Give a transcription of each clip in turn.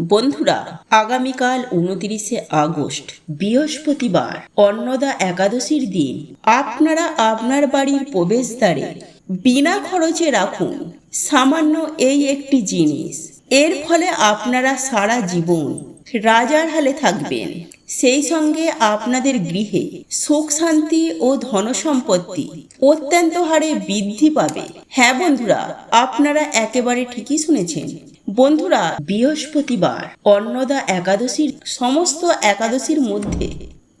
বন্ধুরা, আগামীকাল উনতিরিশে আগস্ট, বৃহস্পতিবার, অন্নদা একাদশীর দিন। আপনারা আপনার বাড়ির প্রবেশদ্বারে বিনা খরচে রাখুন সামান্য এই একটি জিনিস। এর ফলে আপনারা সারা জীবন রাজার হালে থাকবেন। সেই সঙ্গে আপনাদের গৃহে সুখ শান্তি ও ধনসম্পত্তি অত্যন্ত হারে বৃদ্ধি পাবে। হ্যাঁ বন্ধুরা, আপনারা একেবারে ঠিকই শুনেছেন। বন্ধুরা, বৃহস্পতিবার, অন্নদা একাদশীর সমস্ত একাদশীর মধ্যে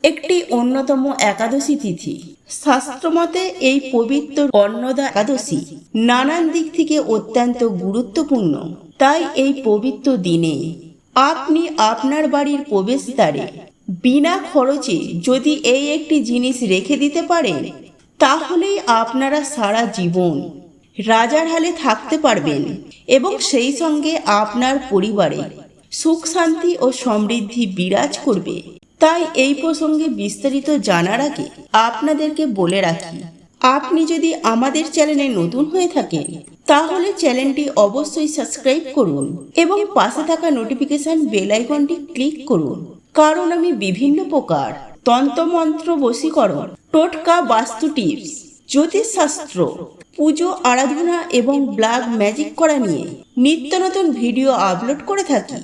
একটি অন্যতম একাদশী তিথি। শাস্ত্রমতে এই পবিত্র অন্নদা একাদশী নানান দিক থেকে অত্যন্ত গুরুত্বপূর্ণ। তাই এই পবিত্র দিনে আপনি আপনার বাড়ির প্রবেশদ্বারে বিনা খরচে যদি এই একটি জিনিস রেখে দিতে পারেন তাহলেই আপনারা সারা জীবন রাজার হালে থাকতে পারবেন এবং সেই সঙ্গে আপনার পরিবারে সুখ, শান্তি ও সমৃদ্ধি বিরাজ করবে। তাই এই প্রসঙ্গে বিস্তারিত জানার আগে আপনাদেরকে বলে রাখি, আপনি যদি আমাদের চ্যানেলে নতুন হয়ে থাকেন, তাহলে চ্যানেলটি অবশ্যই সাবস্ক্রাইব করুন এবং পাশে থাকা নোটিফিকেশন বেল আইকনটি ক্লিক করুন। কারণ আমি বিভিন্ন প্রকার তন্ত্রমন্ত্র বশীকরণ, টোটকা বাস্তু টিপস, জ্যোতিষশাস্ত্র, পুজো আরাধনা এবং ব্লাগ ম্যাজিক করা নিয়ে নিত্য নতুন ভিডিও আপলোড করে থাকি,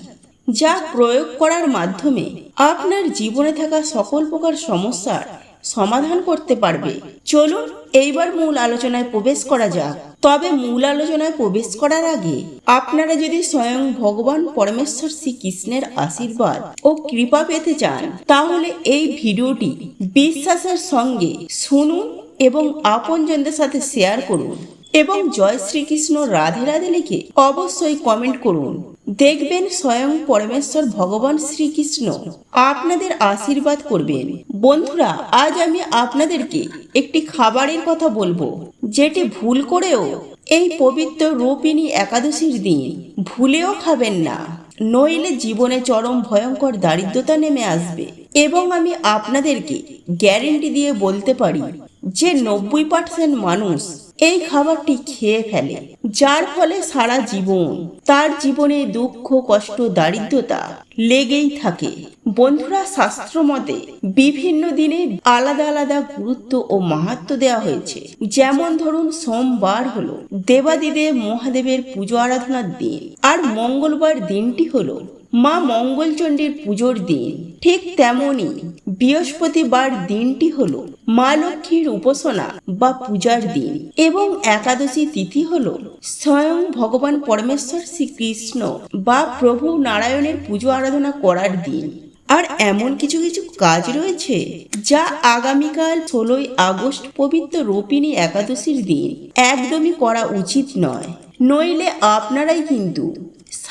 যা প্রয়োগ করার মাধ্যমে আপনার জীবনে থাকা সকল প্রকার সমস্যার সমাধান করতে পারবে। চলুন, এইবার মূল আলোচনায় প্রবেশ করা যাক। তবে মূল আলোচনায় প্রবেশ করার আগে, আপনারা যদি স্বয়ং ভগবান পরমেশ্বর শ্রীকৃষ্ণের আশীর্বাদ ও কৃপা পেতে চান, তাহলে এই ভিডিওটি বিশ্বাসের সঙ্গে শুনুন এবং আপনজনদের সাথে শেয়ার করুন এবং জয় শ্রীকৃষ্ণ রাধে রাধে লিখে অবশ্যই কমেন্ট করুন। দেখবেন স্বয়ং পরমেশ্বর ভগবান শ্রীকৃষ্ণ। আপনাদের আশীর্বাদ করবেন। বন্ধুরা, আজ আমি আপনাদেরকে একটি খাবারের কথা বলব, যেটি ভুল করেও এই পবিত্র রূপিণী একাদশীর দিন ভুলেও খাবেন না। নইলে জীবনে চরম ভয়ঙ্কর দারিদ্রতা নেমে আসবে। এবং আমি আপনাদেরকে গ্যারেন্টি দিয়ে বলতে পারি যে নব্বই পার্সেন্ট মানুষ এই খাবারটি খেয়ে ফেলে, যার ফলে সারা জীবন তার জীবনে দুঃখ, কষ্ট, দারিদ্রতা লেগেই থাকে। বন্ধুরা, শাস্ত্র মতে বিভিন্ন দিনে আলাদা আলাদা গুরুত্ব ও মাহাত্ম দেওয়া হয়েছে। যেমন ধরুন, সোমবার হলো দেবাদিদেব মহাদেবের পুজো আরাধনার দিন, আর মঙ্গলবার দিনটি হলো মা মঙ্গলচণ্ডীর পুজোর দিন। ঠিক তেমনি বৃহস্পতিবার দিনটি হল মা লক্ষ্মীর উপাসনা বা পূজার দিন এবং একাদশী তিথি হল স্বয়ং ভগবান পরমেশ্বর শ্রীকৃষ্ণ বা প্রভু নারায়ণের পুজো আরাধনা করার দিন। আর এমন কিছু কিছু কাজ রয়েছে যা আগামীকাল ষোলোই আগস্ট পবিত্র রোপিণী একাদশীর দিন। একদমই করা উচিত নয়। নইলে আপনারাই কিন্তু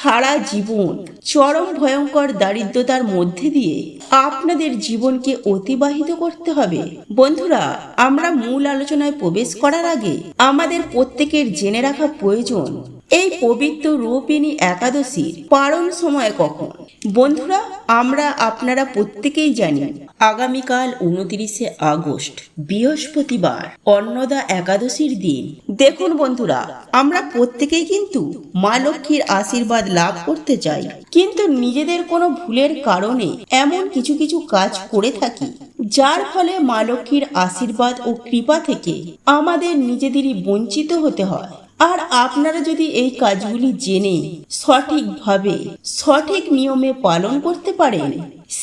সারা জীবন। চরম ভয়ঙ্কর দারিদ্রতার মধ্যে দিয়ে আপনাদের জীবনকে অতিবাহিত করতে হবে। বন্ধুরা, আমরা মূল আলোচনায় প্রবেশ করার আগে আমাদের প্রত্যেকের জেনে রাখা প্রয়োজন এই পবিত্র রূপিণী একাদশীর পালন সময় কখন? বন্ধুরা, আমরা আপনারা প্রত্যেকেই জানি, আগামীকাল উনত্রিশে আগস্ট, বৃহস্পতিবার, অন্নদা একাদশীর দিন। দেখুন বন্ধুরা, আমরা প্রত্যেকেই কিন্তু মা লক্ষ্মীর আশীর্বাদ লাভ করতে চাই। কিন্তু নিজেদের কোনো ভুলের কারণে এমন কিছু কিছু কাজ করে থাকি, যার ফলে মা লক্ষ্মীর আশীর্বাদ ও কৃপা থেকে আমাদের নিজেদেরই বঞ্চিত হতে হয়। আর আপনারা যদি এই কাজগুলি জেনে সঠিকভাবে সঠিক নিয়মে পালন করতে পারেন,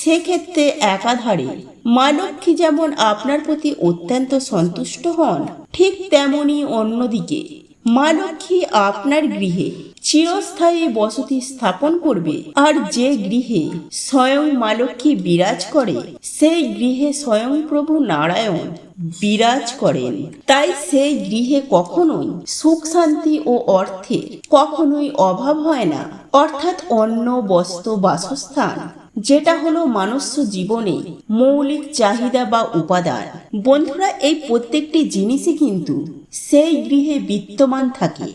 সেক্ষেত্রে একাধারে মা লক্ষ্মী যেমন আপনার প্রতি অত্যন্ত সন্তুষ্ট হন, ঠিক তেমনই অন্যদিকে মা লক্ষ্মী আপনার গৃহে চিরস্থায়ী বসতি স্থাপন করবে। আর যে গৃহে স্বয়ং মা লক্ষ্মী বিরাজ করে, সেই গৃহে স্বয়ং প্রভু নারায়ণ বিরাজ করেন। তাই সেই গৃহে কখনোই সুখ শান্তি ও অর্থে কখনোই অভাব হয় না। অর্থাৎ অন্ন, বস্ত্র, বাসস্থান যেটা হলো মানুষ্য জীবনে মৌলিক চাহিদা বা উপাদান। বন্ধুরা, এই প্রত্যেকটি জিনিসই কিন্তু সেই গৃহে বিদ্যমান থাকে।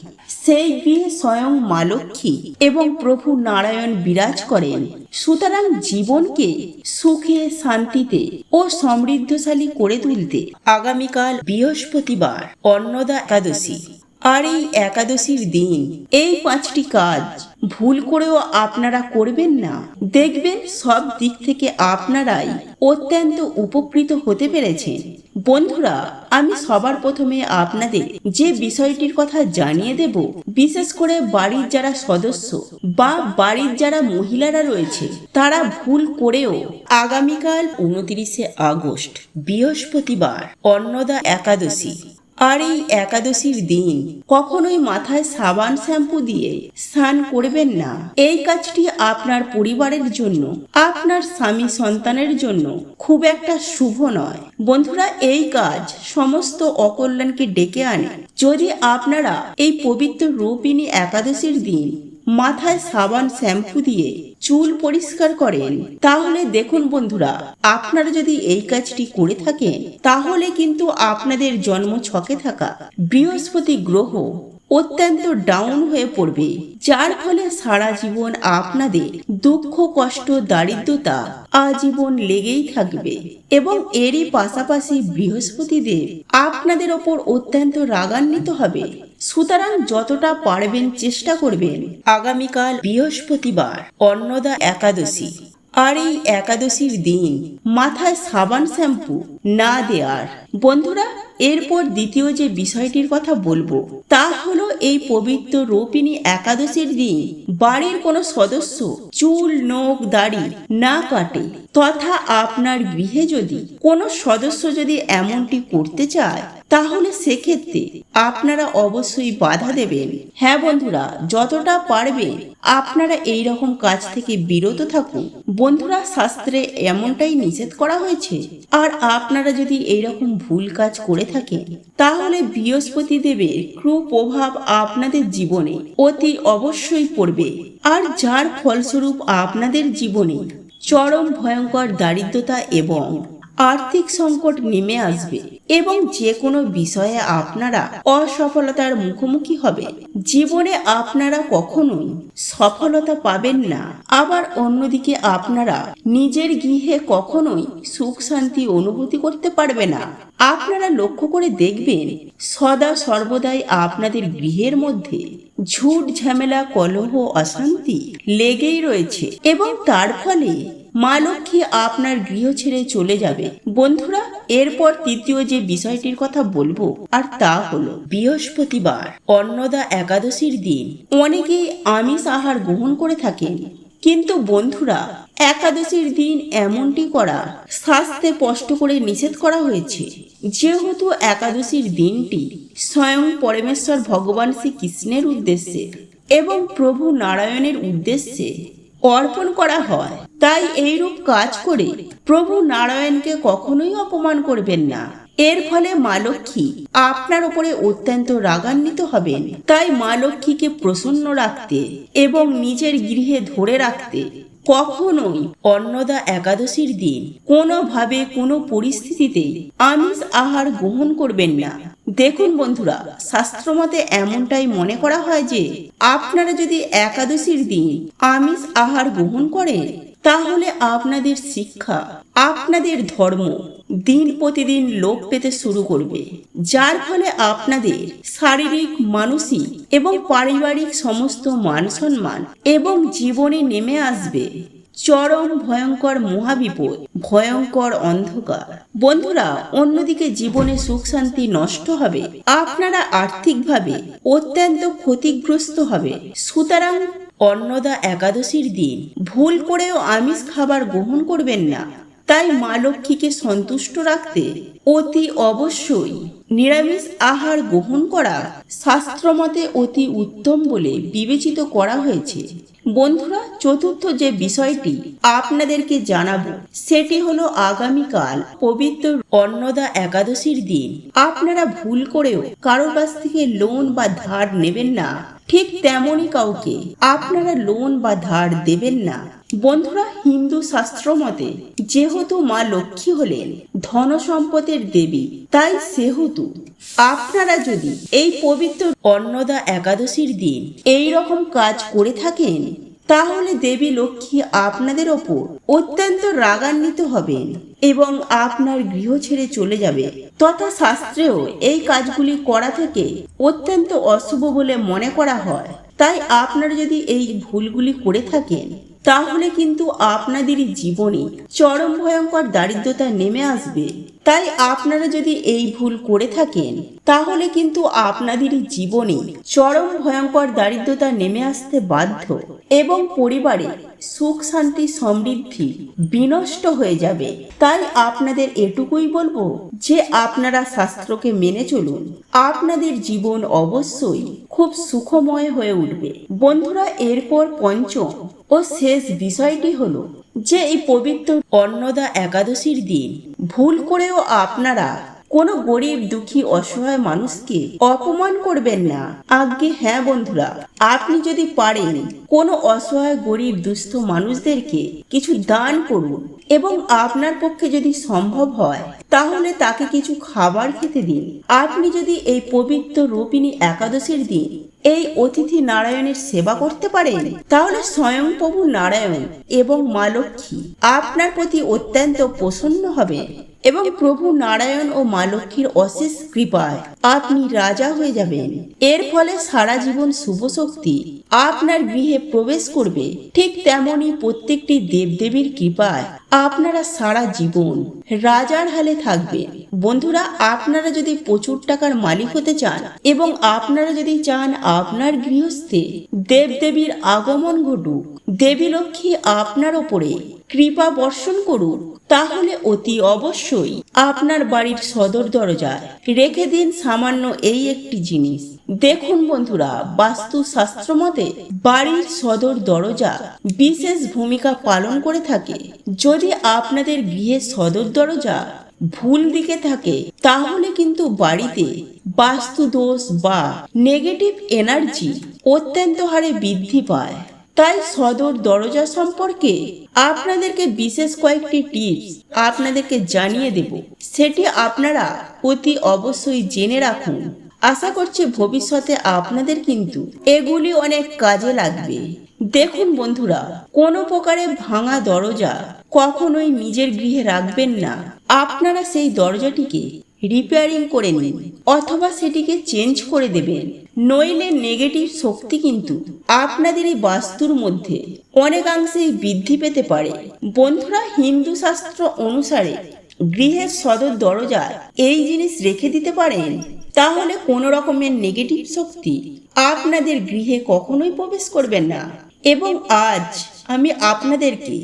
সেই গৃহে স্বয়ং মা লক্ষ্মী এবং প্রভু নারায়ণ বিরাজ করেন। সুতরাং জীবনকে সুখে, শান্তিতে ও সমৃদ্ধশালী করে তুলতে আগামীকাল বৃহস্পতিবার অন্নদা একাদশী। আর এই একাদশীর দিন, এই পাঁচটি কাজ, ভুল করেও আপনারা করবেন না। দেখবেন সব দিক থেকে আপনারাই অত্যন্ত উপকৃত হতে পেরেছেন। বন্ধুরা, আমি সবার প্রথমে আপনাদের যে বিষয়টির কথা জানিয়ে দেব, বিশেষ করে বাড়ির যারা সদস্য বা বাড়ির যারা মহিলারা রয়েছে, তারা ভুল করেও আগামীকাল উনত্রিশে আগস্ট, বৃহস্পতিবার, অন্নদা একাদশী আর এই একাদশীর দিন কখনোই মাথায় সাবান শ্যাম্পু দিয়ে স্নান করবেন না। এই কাজটি আপনার পরিবারের জন্য, আপনার স্বামী সন্তানের জন্য খুব একটা শুভ নয়। বন্ধুরা, এই কাজ সমস্ত অকল্যাণকে ডেকে আনে। যদি আপনারা এই পবিত্র রূপিণী একাদশীর দিন মাথায় সাবান শ্যাম্পু দিয়ে চুল পরিষ্কার করেন। তাহলে দেখুন বন্ধুরা, আপনারা যদি এই কাজটি করে থাকেন, তাহলে কিন্তু আপনাদের জন্ম ছকে থাকা বৃহস্পতি গ্রহ অত্যন্ত ডাউন হয়ে পড়বে, যার ফলে সারা জীবন আপনাদের দুঃখ, কষ্ট, দারিদ্রতা আজীবন লেগেই থাকবে এবং এরই পাশাপাশি বৃহস্পতি দেব আপনাদের ওপর অত্যন্ত রাগান্বিত হবে। সুতরাং যতটা পারবেন চেষ্টা করবেন। আগামীকাল বৃহস্পতিবার, অন্নদা একাদশী। আর এই একাদশীর দিন মাথায় সাবান শ্যাম্পু না দেওয়ার। বন্ধুরা, এরপর দ্বিতীয় যে বিষয়টির কথা বলব, তা হলো এই পবিত্র রোপিণী একাদশীর দিন। বাড়ির কোনো সদস্য চুল, নখ, দাড়ি না কাটে, তথা আপনার গৃহে যদি কোনো সদস্য যদি এমনটি করতে চায় তাহলে সেক্ষেত্রে আপনারা অবশ্যই বাধা দেবেন। হ্যাঁ বন্ধুরা, যতটা পারবেন আপনারা এই রকম কাজ থেকে বিরত থাকুন। বন্ধুরা, শাস্ত্রে এমনটাই নিষেধ করা হয়েছে। আর আপনারা যদি এই রকম ভুল কাজ করে থাকেন, তাহলে বৃহস্পতি দেবের কুপ্রভাব আপনাদের জীবনে অতি অবশ্যই পড়বে। আর যার ফলস্বরূপ আপনাদের জীবনে চরম ভয়ঙ্কর দারিদ্রতা এবং আর্থিক সংকট নেমে আসবে এবং যে কোনো বিষয়ে আপনারা অসফলতার মুখোমুখি হবে। জীবনে আপনারা কখনোই সফলতা পাবেন না। আবার অন্যদিকে আপনারা নিজের গৃহে কখনোই সুখ শান্তি অনুভূতি করতে পারবে না। আপনারা লক্ষ্য করে দেখবেন, সদা সর্বদাই আপনাদের গৃহের মধ্যে ঝুট ঝামেলা, কলহ, অশান্তি লেগেই রয়েছে এবং তার ফলে মা লক্ষ্মী আপনার গৃহ ছেড়ে চলে যাবে। বন্ধুরা, এরপর তৃতীয় যে বিষয়টির কথা বলব, আর তা হলো বৃহস্পতিবার, অন্নদা একাদশীর দিন। অনেকেই আমিষ আহার গ্রহণ করে থাকেন। কিন্তু বন্ধুরা, একাদশীর দিন এমনটি করা, স্বাস্থ্যে স্পষ্ট করে নিষেধ করা হয়েছে। যেহেতু একাদশীর দিনটি স্বয়ং পরমেশ্বর ভগবান শ্রীকৃষ্ণের উদ্দেশ্যে এবং প্রভু নারায়ণের উদ্দেশ্যে অর্পণ করা হয়। তাই এইরূপ কাজ করে প্রভু নারায়ণকে কখনোই অপমান করবেন না। এর ফলে মা লক্ষ্মী আপনার উপরে অত্যন্ত রাগান্বিত হবেন। তাই মা লক্ষ্মীকে প্রসন্ন রাখতে এবং নিজের গৃহে ধরে রাখতে কখনোই অন্নদা একাদশীর দিন কোনোভাবে কোনো পরিস্থিতিতে আমিষ আহার গ্রহণ করবেন না। দেখুন বন্ধুরা, শাস্ত্রমতে এমনটাই মনে করা হয় যে, আপনারা যদি একাদশীর দিন আমিষ আহার গ্রহণ করেন, তাহলে আপনাদের শিক্ষা, আপনাদের ধর্ম দিন প্রতিদিন লোপ পেতে শুরু করবে, যার ফলে আপনাদের শারীরিক, মানসিক এবং পারিবারিক সমস্ত মান সম্মান এবং জীবনে নেমে আসবে। চরম ভয়ঙ্কর মহাবিপদ, ভয়ঙ্কর অন্ধকার। বন্ধুরা, অন্যদিকে জীবনে সুখ শান্তি নষ্ট হবে। আপনারা আর্থিকভাবে অত্যন্ত ক্ষতিগ্রস্ত হবে। সুতরাং অন্নদা একাদশীর দিন, ভুল করেও আমিষ খাবার গ্রহণ করবেন না। তাই মা লক্ষ্মীকে সন্তুষ্ট রাখতে অতি অবশ্যই নিরামিষ আহার গ্রহণ করা শাস্ত্রমতে অতি উত্তম বলে বিবেচিত করা হয়েছে। বন্ধুরা, চতুর্থ যে বিষয়টি আপনাদেরকে জানাব, সেটি হলো আগামীকাল পবিত্র অন্নদা একাদশীর দিন। আপনারা ভুল করেও কারও কাছ থেকে লোন বা ধার নেবেন না, ঠিক তেমনই কাউকে। আপনারা লোন বা ধার দেবেন না। বন্ধুরা, হিন্দু শাস্ত্র মতে যেহেতু মা লক্ষ্মী হলেন ধন সম্পদের দেবী, তাই সেহেতু আপনারা যদি এই পবিত্র অন্নদা একাদশীর দিন এই রকম কাজ করে থাকেন, তাহলে দেবী লক্ষ্মী আপনাদের ওপর অত্যন্ত রাগান্বিত হবেন এবং আপনার গৃহ ছেড়ে চলে যাবে। তথা শাস্ত্রেও এই কাজগুলি করা থেকে অত্যন্ত অশুভ বলে মনে করা হয়। তাই আপনারা যদি এই ভুলগুলি করে থাকেন তাহলে কিন্তু আপনাদেরই জীবনে চরম ভয়ঙ্কর দারিদ্রতা নেমে আসবে। তাই আপনারা যদি এই ভুল করে থাকেন, তাহলে কিন্তু আপনাদেরই জীবনে চরম ভয়ঙ্কর দারিদ্রতা নেমে আসতে বাধ্য এবং পরিবারে সুখ, শান্তি, সমৃদ্ধি বিনষ্ট হয়ে যাবে। তাই আপনাদের এটুকুই বলব যে আপনারা শাস্ত্রকে মেনে চলুন। আপনাদের জীবন অবশ্যই খুব সুখময় হয়ে উঠবে। বন্ধুরা, এরপর পঞ্চম ও শেষ বিষয়টি হলো যে এই পবিত্র অন্নদা একাদশীর দিন ভুল করেও আপনারা কোনো গরিব দুঃখী অসহায় মানুষকে অপমান করবেন না। আজ্ঞে হ্যাঁ বন্ধুরা, আপনি যদি পারেন কোনো অসহায় গরিব দুস্থ মানুষদেরকে কিছু দান করুন এবং আপনার পক্ষে যদি সম্ভব হয় তাহলে তাকে কিছু খাবার খেতে দিন। আপনি যদি এই পবিত্র রূপিণী একাদশীর দিন এই অতিথি নারায়ণের সেবা করতে পারেন, তাহলে স্বয়ং প্রভু নারায়ণ এবং মা লক্ষ্মী আপনার প্রতি অত্যন্ত প্রসন্ন হবে এবং প্রভু নারায়ণ ও মা লক্ষ্মীর অশেষ কৃপায় আপনি রাজা হয়ে যাবেন। এর ফলে সারা জীবন শুভ শক্তি আপনার গৃহে প্রবেশ করবে। ঠিক তেমনি প্রত্যেকটি দেবদেবীর কৃপায় আপনারা সারা জীবন রাজার হালে থাকবেন বন্ধুরা, আপনারা যদি প্রচুর টাকার মালিক হতে চান এবং আপনারা যদি চান আপনার গৃহস্থে দেবদেবীর আগমন ঘটুক, দেবী লক্ষ্মী আপনার ওপরে কৃপা বর্ষণ করুন, তাহলে অতি অবশ্যই আপনার বাড়ির সদর দরজায় রেখে দিন সামান্য এই একটি জিনিস। দেখুন বন্ধুরা বাস্তু শাস্ত্র মতে বাড়ির সদর দরজা বিশেষ ভূমিকা পালন করে থাকে। যদি আপনাদের গৃহের সদর দরজা ভুল দিকে থাকে, তাহলে কিন্তু বাড়িতে বাস্তু দোষ বা নেগেটিভ এনার্জি অত্যন্ত হারে বৃদ্ধি পায়। তাই সদর দরজা সম্পর্কে আপনাদেরকে বিশেষ কয়েকটি টিপস আপনাদেরকে জানিয়ে দেব। সেটি আপনারা অতি অবশ্যই জেনে রাখুন। আশা করছি ভবিষ্যতে আপনাদের কিন্তু এগুলি অনেক কাজে লাগবে। দেখুন বন্ধুরা, কোনো প্রকারে ভাঙা দরজা কখনোই নিজের গৃহে রাখবেন না। আপনারা সেই দরজাটিকে রিপেয়ারিং করে নিন অথবা সেটিকে চেঞ্জ করে দেবেন। নইলে নেগেটিভ শক্তি কিন্তু আপনাদের এই বাস্তুর মধ্যে অনেকাংশেই বৃদ্ধি পেতে পারে। বন্ধুরা, হিন্দু শাস্ত্র অনুসারে গৃহের সদর দরজা এই জিনিস রেখে দিতে পারেন। তাহলে কোনো রকমের নেগেটিভ শক্তি আপনাদের গৃহে কখনোই প্রবেশ করবে না। এবং আজ আমি আপনাদেরকে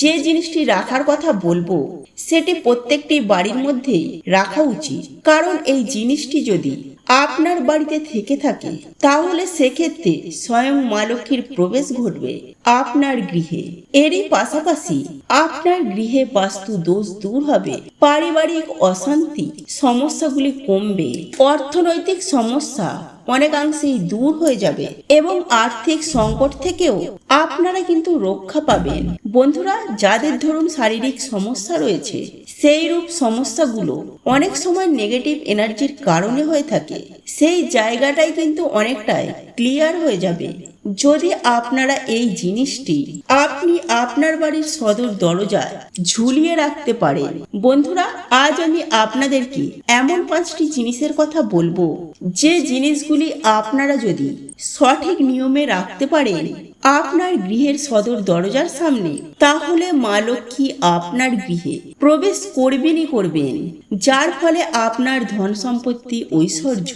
যে জিনিসটি রাখার কথা বলব, সেটি প্রত্যেকটি বাড়ির মধ্যেই রাখা উচিত। কারণ এই জিনিসটি যদি আপনার বাড়িতে থেকে থাকে, তাহলে সেক্ষেত্রে স্বয়ং মা লক্ষ্মীর প্রবেশ ঘটবে আপনার গৃহে। এরই পাশাপাশি আপনার গৃহে বাস্তু দোষ দূর হবে। পারিবারিক অশান্তি, সমস্যাগুলি কমবে। অর্থনৈতিক সমস্যা অনেকাংশেই দূর হয়ে যাবে এবং আর্থিক সংকট থেকেও আপনারা কিন্তু রক্ষা পাবেন। বন্ধুরা, যাদের ধরুন শারীরিক সমস্যা রয়েছে সেই রূপ সমস্যাগুলো অনেক সময় নেগেটিভ এনার্জির কারণে হয়ে থাকে। সেই জায়গাটাই কিন্তু অনেকটাই ক্লিয়ার হয়ে যাবে। যদি আপনারা এই জিনিসটি আপনি আপনার বাড়ির সদর দরজায় ঝুলিয়ে রাখতে পারেন। বন্ধুরা, আজ আমি আপনাদেরকে এমন পাঁচটি জিনিসের কথা বলব। যে জিনিসগুলি আপনারা যদি সঠিক নিয়মে রাখতে পারেন আপনার গৃহের সদর দরজার সামনে, তাহলে মা লক্ষ্মী আপনার গৃহে প্রবেশ করবেনই করবেন, যার ফলে আপনার ধন সম্পত্তি ঐশ্বর্য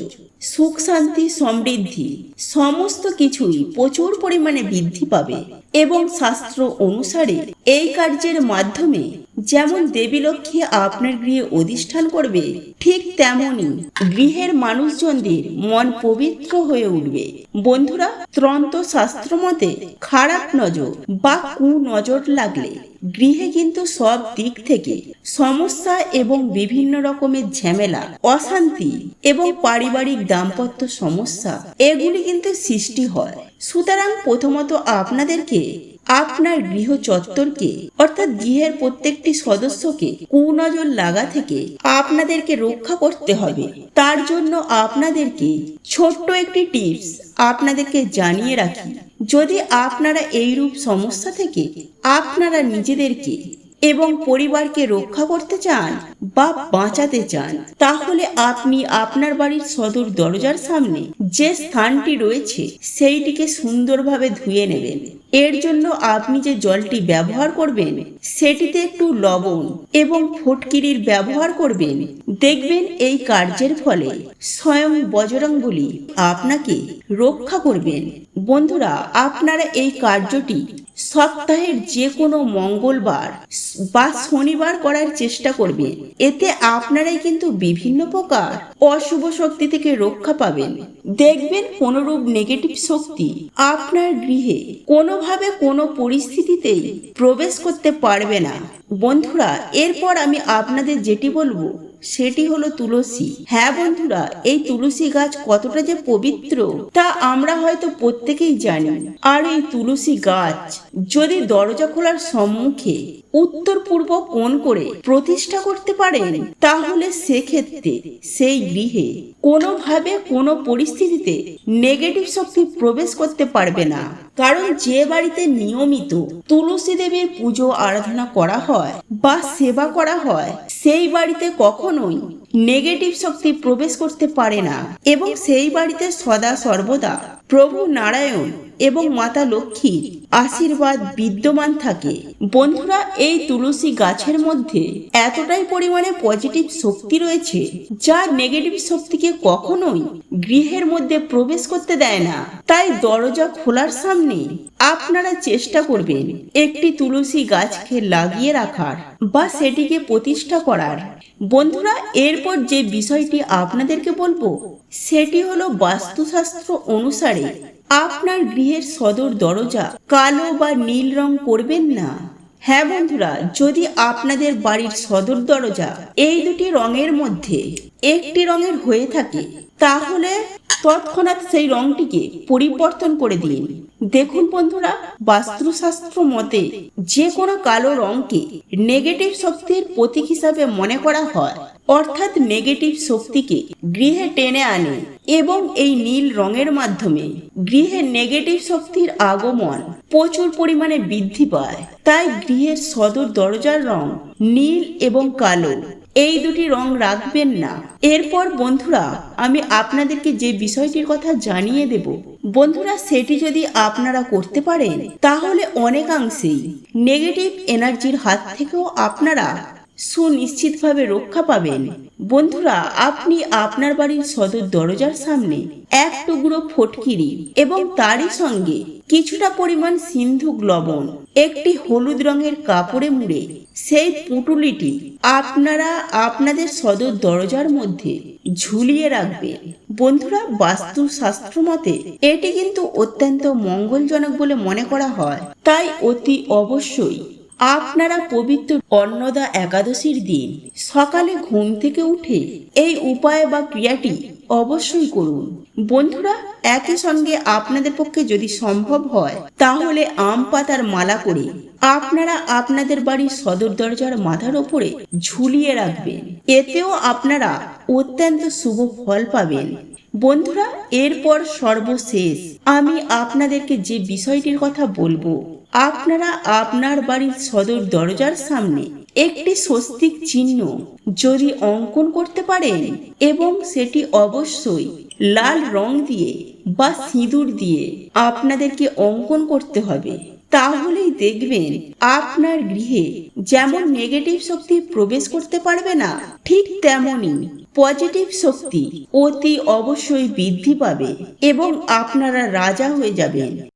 সুখ শান্তি সমৃদ্ধি সমস্ত কিছুই প্রচুর পরিমাণে বৃদ্ধি পাবে। এবং শাস্ত্র অনুসারে এই কার্যের মাধ্যমে যেমন দেবী লক্ষ্মী আপনার গৃহে অধিষ্ঠান করবে, ঠিক তেমনি গৃহের মানুষজনদের মন পবিত্র হয়ে উঠবে। বন্ধুরা, ত্রন্ত শাস্ত্র মতে খারাপ নজর বা কু নজর লাগলে গৃহে কিন্তু সব দিক থেকে সমস্যা এবং বিভিন্ন রকমের ঝামেলা, অশান্তি এবং পারিবারিক দাম্পত্য সমস্যা, এগুলি কিন্তু সৃষ্টি হয়। সুতরাং প্রথমত আপনাদেরকে আপনার গৃহ চত্বরকে, অর্থাৎ গৃহের প্রত্যেকটি সদস্যকে কুনজর লাগা থেকে আপনাদেরকে রক্ষা করতে হবে। তার জন্য আপনাদেরকে ছোট্ট একটি টিপস আপনাদেরকে জানিয়ে রাখি। যদি আপনারা এইরূপ সমস্যা থেকে আপনারা নিজেদেরকে এবং পরিবারকে রক্ষা করতে চান বা বাঁচাতে চান, তাহলে আপনি আপনার বাড়ির সদর দরজার সামনে যে স্থানটি রয়েছে সেইটিকে সুন্দরভাবে ধুয়ে নেবেন। এর জন্য আপনি যে জলটি ব্যবহার করবেন, সেটিতে একটু লবণ এবং ফটকিরির ব্যবহার করবেন। দেখবেন এই কার্যের ফলে স্বয়ং বজরংবলী আপনাকে রক্ষা করবেন। বন্ধুরা, আপনারা এই কার্যটি সপ্তাহের যে কোনো মঙ্গলবার বা শনিবার করার চেষ্টা করবেন এতে আপনারাই কিন্তু বিভিন্ন প্রকার অশুভ শক্তি থেকে রক্ষা পাবেন। দেখবেন কোনরূপ নেগেটিভ শক্তি আপনার গৃহে কোনোভাবে কোনো পরিস্থিতিতেই প্রবেশ করতে পারবে না। বন্ধুরা, এরপর আমি আপনাদের যেটি বলব সেটি হলো তুলসী। হ্যাঁ বন্ধুরা, এই তুলসী গাছ কতটা যে পবিত্র, তা আমরা হয়তো প্রত্যেকেই জানি। আর এই তুলসী গাছ যদি দরজা খোলার সম্মুখে উত্তর পূর্ব কোণ করে প্রতিষ্ঠা করতে পারেন, তাহলে সেক্ষেত্রে সেই গৃহে কোনোভাবে কোনো পরিস্থিতিতে নেগেটিভ শক্তি প্রবেশ করতে পারবে না। কারণ যে বাড়িতে নিয়মিত তুলসী দেবীর পুজো, আরাধনা করা হয় বা সেবা করা হয়, সেই বাড়িতে কখনোই নেগেটিভ শক্তি প্রবেশ করতে পারে না। এবং সেই বাড়িতে সদা সর্বদা প্রভু নারায়ণ এবং মাতা লক্ষ্মীর আশীর্বাদ বিদ্যমান থাকে। বন্ধুরা, এই তুলসী গাছের মধ্যে এতটাই পরিমাণে পজিটিভ শক্তি রয়েছে, যা নেগেটিভ শক্তিকে কখনোই গৃহের মধ্যে প্রবেশ করতে দেয় না। তাই দরজা খোলার সামনে আপনারা চেষ্টা করবেন একটি তুলসী গাছকে লাগিয়ে রাখার বা সেটিকে প্রতিষ্ঠা করার। বন্ধুরা, এরপর যে বিষয়টি আপনাদেরকে বলব, সেটি হলো বাস্তুশাস্ত্র অনুসারে আপনার গৃহের সদর দরজা কালো বা নীল রং করবেন না। হ্যাঁ বন্ধুরা, যদি আপনাদের বাড়ির সদর দরজা এই দুটি রঙের মধ্যে একটি রঙের হয়ে থাকে তাহলে তৎক্ষণাৎ সেই রংটিকে পরিবর্তন করে দিন। দেখুন বন্ধুরা, বাস্তুশাস্ত্র মতে যে কোনো কালো রংকে নেগেটিভ শক্তির প্রতীক হিসাবে মনে করা হয়। অর্থাৎ নেগেটিভ শক্তিকে গৃহে টেনে আনে এবং এই নীল রঙের মাধ্যমে গৃহে নেগেটিভ শক্তির আগমন প্রচুর পরিমাণে বৃদ্ধি পায়। তাই গৃহের সদর দরজার রং নীল এবং কালো এই দুটি রং রাখবেন না। এরপর বন্ধুরা, আমি আপনাদেরকে যে বিষয়টির কথা জানিয়ে দেব। বন্ধুরা, সেটি যদি আপনারা করতে পারেন, তাহলে অনেকাংশেই নেগেটিভ এনার্জির হাত থেকেও আপনারা সুনিশ্চিতভাবে রক্ষা পাবেন। বন্ধুরা, আপনি আপনার বাড়ির সদর দরজার সামনে এক টুকরো ফটকিরি এবং তারই সঙ্গে কিছুটা পরিমাণ সিন্ধুক লবণ, একটি হলুদ রঙের কাপড়ে মুড়ে সেই পুটুলিটি আপনারা আপনাদের সদর দরজার মধ্যে ঝুলিয়ে রাখবেন বন্ধুরা বাস্তু শাস্ত্র মতে এটি কিন্তু অত্যন্ত মঙ্গলজনক বলে মনে করা হয়। তাই অতি অবশ্যই আপনারা পবিত্র অন্নদা একাদশীর দিন সকালে ঘুম থেকে উঠে এই উপায় বা ক্রিয়াটি অবশ্যই করুন। বন্ধুরা, একই সঙ্গে আপনাদের পক্ষে যদি সম্ভব হয়, তাহলে আম পাতার মালা করে আপনারা আপনাদের বাড়ির সদর দরজার মাথার ওপরে ঝুলিয়ে রাখবেন। এতেও আপনারা অত্যন্ত শুভ ফল পাবেন। বন্ধুরা, এরপর সর্বশেষ আমি আপনাদেরকে যে বিষয়টির কথা বলব, আপনারা আপনার বাড়ির সদর দরজার সামনে একটি স্বস্তিক চিহ্ন যদি অঙ্কন করতে পারেন এবং সেটি অবশ্যই লাল রং দিয়ে বা সিঁদুর দিয়ে আপনাদেরকে অঙ্কন করতে হবে, তাহলেই দেখবেন আপনার গৃহে যেমন নেগেটিভ শক্তি প্রবেশ করতে পারবে না, ঠিক তেমনই পজিটিভ শক্তি অতি অবশ্যই বৃদ্ধি পাবে এবং আপনারা রাজা হয়ে যাবেন।